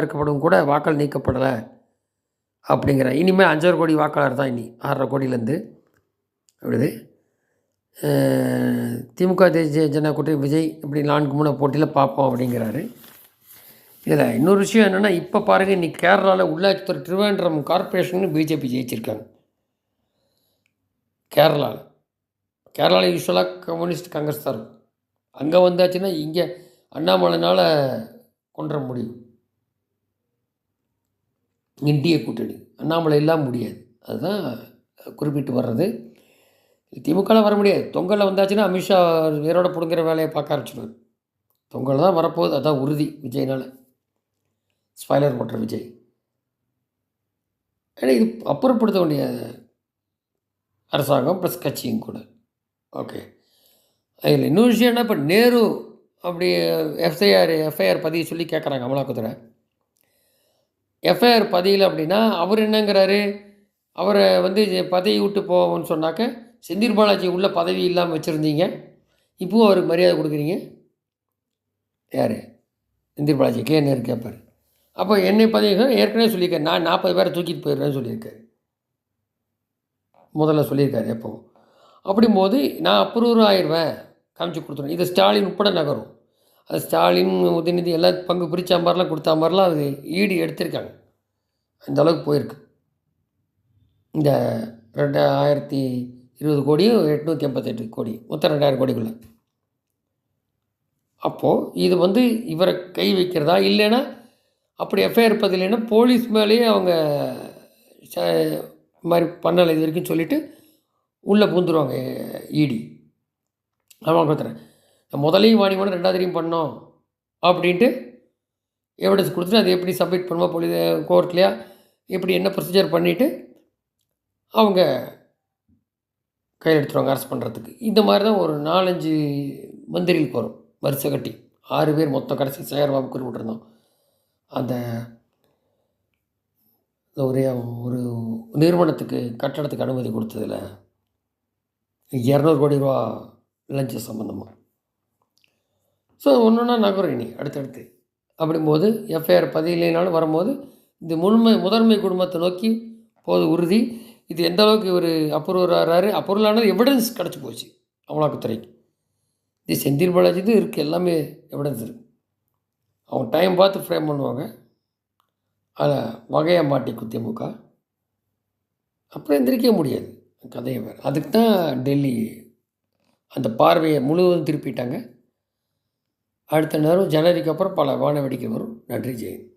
இருக்கப்படும் கூட வாக்கள் நீக்கப்படலை அப்படிங்கிற. இனிமேல் அஞ்சரை கோடி வாக்காளர் தான் இனி ஆறரை கோடியிலேருந்து. அப்படிது திமுக தேசிய ஜன கூட்டணி விஜய் இப்படி நான்கு மூணு போட்டியில் பார்ப்போம் அப்படிங்கிறாரு. இதில் இன்னொரு விஷயம் என்னென்னா இப்போ பாருங்கள் இன்றைக்கி கேரளாவில் உள்ளாட்சித்துறை திருவேண்டரம் கார்பரேஷன் பிஜேபி ஜெயிச்சிருக்காங்க. கேரளாவில் கேரளாவில் யூஸ்வலாக கம்யூனிஸ்ட் காங்கிரஸ் தான் இருக்கும். அங்கே வந்தாச்சுன்னா இங்கே அண்ணாமலைனால் கொண்டு வர முடியும். இந்திய கூட்டணி. அண்ணாமலை இல்லாமல் முடியாது. அதுதான் குறிப்பிட்டு வர்றது. திமுகவில் வர முடியாது. தொங்கலில் வந்தாச்சுன்னா அமித்ஷா வேரோட பிடுங்குற வேலையை பார்க்க ஆரம்பிச்சிடுவார் தொங்கல் தான் வரப்போகுது. அதான் உறுதி விஜய்னால். ஸ்பாய்லர் போட்டுற விஜய். ஏன்னா இது அப்புறப்படுத்த வேண்டிய அரசாங்கம் ப்ளஸ் கட்சியும் கூட. ஓகே அதில் இன்னொரு விஷயம் என்ன? இப்போ நேரு அப்படி எஃப்ஐஆர் எஃப்ஐஆர் பதிவு சொல்லி கேட்குறாங்க அமலாக்கத்துறை. எஃப்ஐஆர் பதியல அப்படின்னா அவர் என்னங்கிறாரு? அவரை வந்து பதவி விட்டு போவோம்னு சொன்னாக்க செந்தில் பாலாஜி உள்ள பதவி இல்லாமல் வச்சுருந்தீங்க. இப்போவும் அவருக்கு மரியாதை கொடுக்குறீங்க. யார்? செந்தில் பாலாஜி. கே. கேட்பார் அப்போ என்னை பதவி ஏற்கனவே சொல்லியிருக்காரு. நான் நாற்பது பேரை தூக்கிட்டு போயிடுறேன்னு சொல்லியிருக்காரு. முதல்ல சொல்லியிருக்காரு எப்போவும். அப்படிங்கும்போது நான் அப்ரூவர் ஆயிடுவேன் காமிச்சு கொடுத்துருவேன். இது ஸ்டாலின் உட்பட நகரும். அது ஸ்டாலின் உதயநிதி எல்லாம் பங்கு பிரித்த மாதிரிலாம் கொடுத்தா மாதிரிலாம் அது ஈடு எடுத்திருக்காங்க. அந்த அளவுக்கு போயிருக்கு. இந்த ரெண்டாயிரத்தி இருபது கோடியும் எட்நூற்றி எண்பத்தெட்டு கோடி மொத்தம் ரெண்டாயிரம் கோடிக்குள்ளே. அப்போது இது வந்து இவரை கை வைக்கிறதா இல்லைன்னா அப்படி எஃப்ஐஆர் பதிலைன்னா போலீஸ் மேலேயே அவங்க ச மாதிரி பண்ணலை இது வரைக்கும் சொல்லிவிட்டு உள்ளே பூந்துருவாங்க இடி ஆமாம் கொடுத்துறேன். முதலையும் வாணி பண்ண ரெண்டாவதையும் பண்ணோம் அப்படின்ட்டு எவிடன்ஸ் கொடுத்துட்டு அதை எப்படி சப்மிட் பண்ணுவோம் போலீஸ் கோர்ட்லையா எப்படி என்ன ப்ரொசீஜர் பண்ணிவிட்டு அவங்க கையில் எடுத்துருவாங்க அரெஸ்ட் பண்ணுறதுக்கு இந்த மாதிரி தான் ஒரு நாலஞ்சு மந்திரிகள் போகிறோம் வரிசை கட்டி. ஆறு பேர் மொத்தம் கடைசி சேகர்பாபு குறிப்பிட்டிருந்தோம் அந்த ஒரே ஒரு நிறுவனத்துக்கு கட்டடத்துக்கு அனுமதி கொடுத்ததில் இரநூறு கோடி ரூபா லஞ்ச சம்மந்தமாக ஸோ ஒன்று ஒன்றா நகரும் இனி அடுத்தடுத்து. அப்படிங்கும்போது எஃப்ஐஆர் பதிலைனாலும் வரும்போது இந்த முழுமை முதன்மை குடும்பத்தை நோக்கி போது உறுதி. இது எந்த அளவுக்கு இவர் அப்ரூவர் ஆகிறாரு அப்ரூவலானது எவிடன்ஸ் கிடச்சி போச்சு அமலாக்கத்துறைக்கு. இது செந்தில் பாலாஜி இது இருக்குது எல்லாமே எவிடன்ஸ் இருக்குது அவங்க டைம் பார்த்து ஃப்ரேம் பண்ணுவாங்க. அதில் வகையாக மாட்டி திமுக. அப்புறம் எந்திரிக்க முடியாது கதையை வேறு. அதுக்கு தான் டெல்லி அந்த பார்வையை முழுவதும் திருப்பிட்டாங்க. அடுத்த நேரம் ஜனவரிக்கு அப்புறம் பல வான வேடிக்கை வரும். நன்றி ஜெயின்